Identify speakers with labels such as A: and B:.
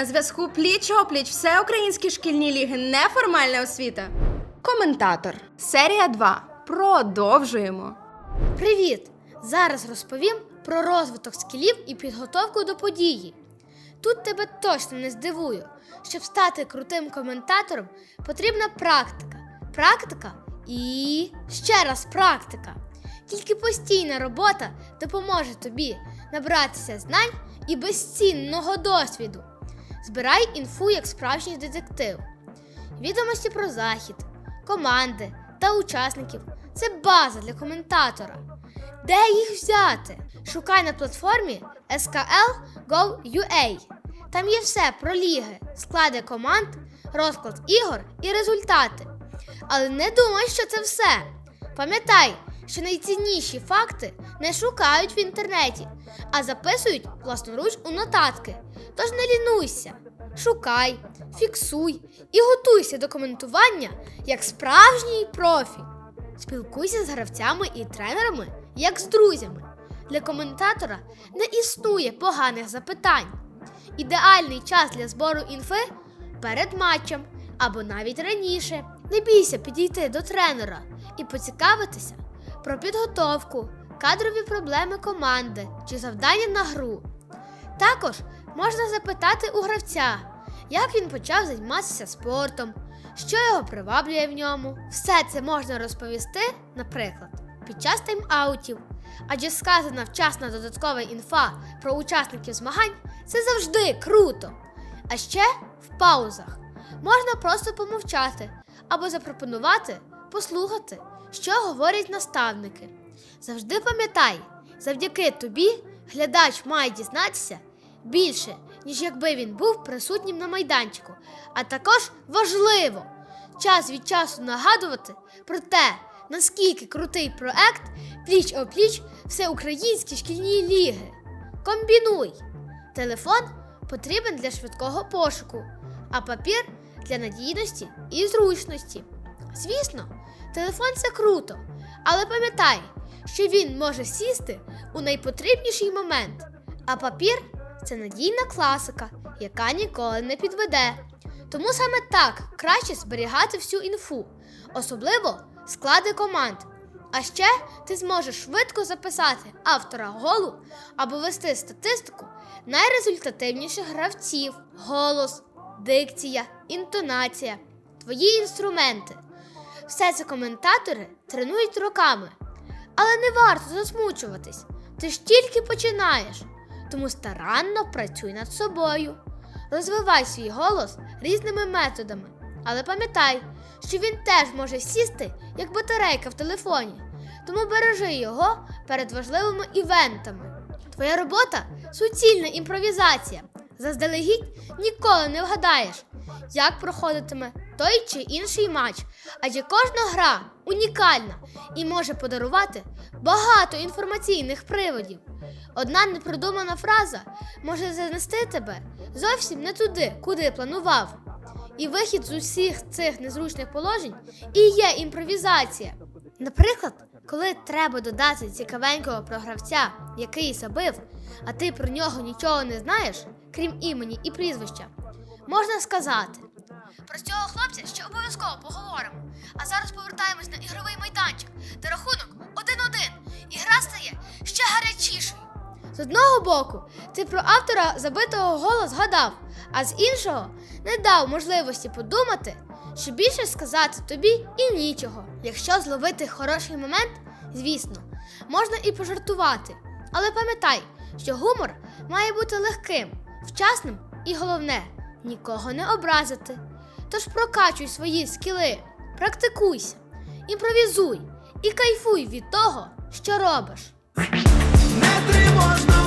A: На зв'язку пліч опліч всеукраїнські шкільні ліги неформальна освіта. Коментатор. Серія 2. Продовжуємо.
B: Привіт! Зараз розповім про розвиток скілів і підготовку до події. Тут тебе точно не здивую. Щоб стати крутим коментатором, потрібна практика. Практика і ще раз практика. Тільки постійна робота допоможе тобі набратися знань і безцінного досвіду. Збирай інфу як справжній детектив. Відомості про захід, команди та учасників це база для коментатора. Де їх взяти? Шукай на платформі SKL Go.ua. Там є все про ліги, склади команд, розклад ігор і результати. Але не думай, що це все. Пам'ятай, що найцінніші факти не шукають в інтернеті, а записують власноруч у нотатки. Тож не лінуйся, шукай, фіксуй і готуйся до коментування як справжній профі. Спілкуйся з гравцями і тренерами, як з друзями. Для коментатора не існує поганих запитань. Ідеальний час для збору інфи перед матчем або навіть раніше. Не бійся підійти до тренера і поцікавитися про підготовку, кадрові проблеми команди чи завдання на гру. Також можна запитати у гравця, як він почав займатися спортом, що його приваблює в ньому. Все це можна розповісти, наприклад, під час тайм-аутів. Адже сказана вчасна додаткова інфа про учасників змагань це завжди круто. А ще в паузах можна просто помовчати або запропонувати послухати, що говорять наставники. Завжди пам'ятай, завдяки тобі глядач має дізнатися більше, ніж якби він був присутнім на майданчику. А також важливо час від часу нагадувати про те, наскільки крутий проект пліч опліч всеукраїнські шкільні ліги. Комбінуй! Телефон потрібен для швидкого пошуку, а папір для надійності і зручності. Звісно, телефон це круто, але пам'ятай, що він може сісти у найпотрібніший момент, а папір це надійна класика, яка ніколи не підведе. Тому саме так краще зберігати всю інфу, особливо склади команд. А ще ти зможеш швидко записати автора голу або вести статистику найрезультативніших гравців, голос, дикція, інтонація, твої інструменти. Все це коментатори тренують роками. Але не варто засмучуватись. Ти ж тільки починаєш. Тому старанно працюй над собою. Розвивай свій голос різними методами. Але пам'ятай, що він теж може сісти, як батарейка в телефоні. Тому бережи його перед важливими івентами. Твоя робота суцільна імпровізація. Заздалегідь ніколи не вгадаєш, як проходитиме той чи інший матч, адже кожна гра унікальна і може подарувати багато інформаційних приводів. Одна непродумана фраза може занести тебе зовсім не туди, куди планував. І вихід з усіх цих незручних положень і є імпровізація. Наприклад, коли треба додати цікавенького про гравця, який забив, а ти про нього нічого не знаєш, крім імені і прізвища, можна сказати. Про цього хлопця ще обов'язково поговоримо. А зараз повертаємось на ігровий майданчик, де рахунок 1-1, і гра стає ще гарячішою. З одного боку, ти про автора забитого голу згадав, а з іншого не дав можливості подумати, що більше сказати тобі і нічого. Якщо зловити хороший момент, звісно, можна і пожартувати. Але пам'ятай, що гумор має бути легким, вчасним і головне нікого не образити. Тож прокачуй свої скіли, практикуйся, імпровізуй і кайфуй від того, що робиш.
C: Не тривожно